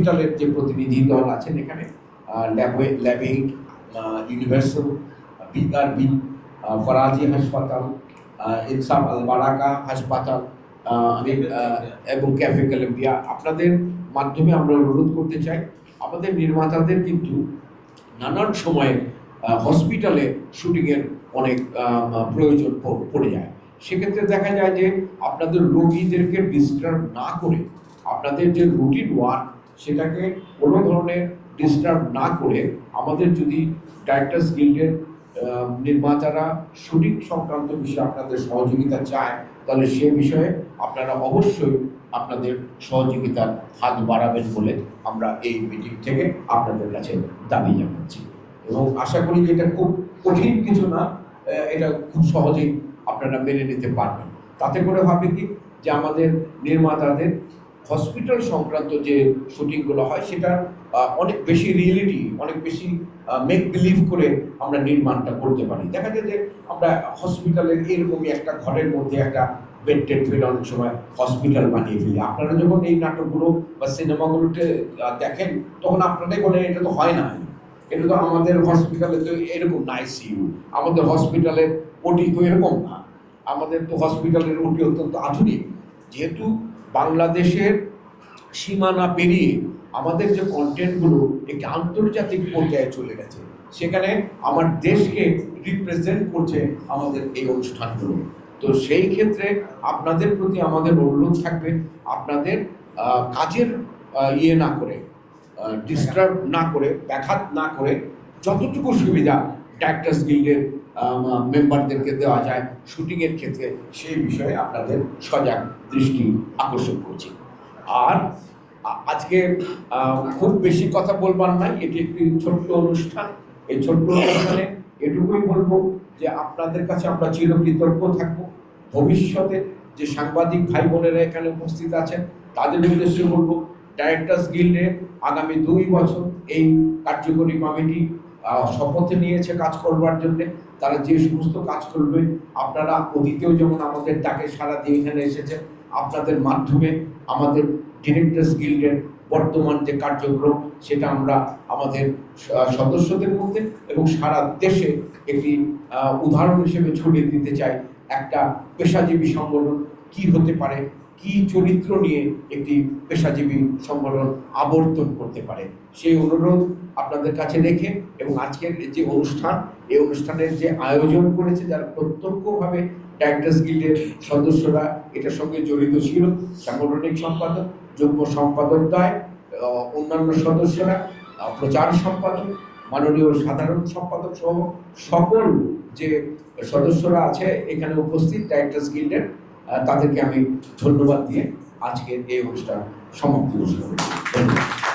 হসপিটালের যে প্রতিনিধি দল আছেন এখানে ল্যাবে ল্যাবে ইউনিভার্সাল বিআরবি ফরাজি হাসপাতাল ইনসাফ আল বারাকা হাসপাতাল এবং ক্যাফে কলম্বিয়া আপনাদের মাধ্যমে আমরা অনুরোধ করতে চাই আমাদের নির্মাতাদের কিন্তু নানান সময়ে হসপিটালে শুটিংয়ের অনেক প্রয়োজন পড়ে যায়। সেক্ষেত্রে দেখা যায় যে আপনাদের রোগীদেরকে ডিস্টার্ব না করে আপনাদের যে রুটিন ওয়ার্ক সেটাকে কোনো ধরনের ডিস্টার্ব না করে আমাদের যদি ডাইরেক্টার্স গিল্ডের নির্মাতারা শুটিং সংক্রান্ত বিষয়ে আপনাদের সহযোগিতা চায়, তাহলে সে বিষয়ে আপনারা অবশ্যই আপনাদের সহযোগিতার হাত বাড়াবেন বলে আমরা এই মিটিং থেকে আপনাদের কাছে দাবি জানাচ্ছি। এবং আশা করি যে এটা খুব কঠিন কিছু না এটা খুব সহজেই আপনারা মেনে নিতে পারবেন। তাতে করে হবে কি? যে আমাদের নির্মাতাদের হসপিটাল সংক্রান্ত যে শুটিংগুলো হয় সেটা অনেক বেশি রিয়েলিটি অনেক বেশি মেক বিলিভ করে আমরা নির্মাণটা করতে পারি। দেখা যায় যে আমরা হসপিটালের এরকমই একটা ঘরের মধ্যে একটা বেড টেড অনেক সময় হসপিটাল বানিয়ে ফেলি। আপনারা যখন এই নাটকগুলো বা সিনেমাগুলোতে দেখেন, তখন আপনারাই বলেন, এটা তো হয় না। এটা তো আমাদের হসপিটালে তো এরকম না আইসিইউ আমাদের হসপিটালের ওটি তো এরকম না। আমাদের তো হসপিটালের ওটি অত্যন্ত আধুনিক। যেহেতু বাংলাদেশের সীমানা পেরিয়ে আমাদের যে কন্টেন্টগুলো একটি আন্তর্জাতিক পর্যায়ে চলে গেছে, সেখানে আমার দেশকে রিপ্রেজেন্ট করছে আমাদের এই অনুষ্ঠানগুলো। তো সেই ক্ষেত্রে আপনাদের প্রতি আমাদের অনুরোধ থাকবে, আপনাদের কাজের ইয়ে না করে ডিস্টার্ব না করে, ব্যাঘাত না করে যতটুকু সুবিধা ডাক্তার্স গিল্ডের মেম্বারদেরকে দেওয়া যায় শুটিংয়ের ক্ষেত্রে। সেই বিষয়ে আপনাদের সজাগ দৃষ্টি আকর্ষণ করছি। আর আজকে খুব বেশি কথা বলবার নাই, এটি একটি ছোট্ট অনুষ্ঠান। এই ছোট্ট অনুষ্ঠানে এটুকুই বলব যে আপনাদের কাছে আমরা চিরকৃতজ্ঞ থাকব। ভবিষ্যতে যে সাংবাদিক ভাই বোনেরা এখানে উপস্থিত আছেন, তাদের উদ্দেশ্যে বলব ডাইরেক্টর্স গিল্ডে আগামী দুই বছর এই কার্যকরী কমিটি শপথে নিয়েছে কাজ করবার জন্য, তারা যে সমস্ত কাজ করবে, আপনারা অতীতেও যেমন আমাদের ডাকে সারা দিয়ে এখানে এসেছেন, আপনাদের মাধ্যমে আমাদের ডিরেক্টর্স গিল্ডের বর্তমান যে কার্যক্রম, সেটা আমরা আমাদের সদস্যদের মধ্যে এবং সারা দেশে একটি উদাহরণ হিসেবে ছড়িয়ে দিতে চাই। একটা পেশাজীবী সংগঠন কি হতে পারে কি চরিত্র নিয়ে একটি পেশাজীবী সংগঠন আবর্তন করতে পারে? সেই অনুরোধ আপনাদের কাছে রেখে এবং আজকের যে অনুষ্ঠান এই অনুষ্ঠানের যে আয়োজন করেছে যারা প্রত্যক্ষভাবে ডাইরেক্টার্স গিল্ডের সদস্যরা এটার সঙ্গে জড়িত ছিল সাংগঠনিক সম্পাদক যুগ্ম সম্পাদক আহ, অন্যান্য সদস্যরা প্রচার সম্পাদক মাননীয় সাধারণ সম্পাদক সহ সকল যে সদস্যরা আছে এখানে উপস্থিত ডাইরেক্টার্স গিল্ডের তাদেরকে আমি ধন্যবাদ দিয়ে আজকের এই অনুষ্ঠান সমাপ্তি ঘোষণা করছি ধন্যবাদ।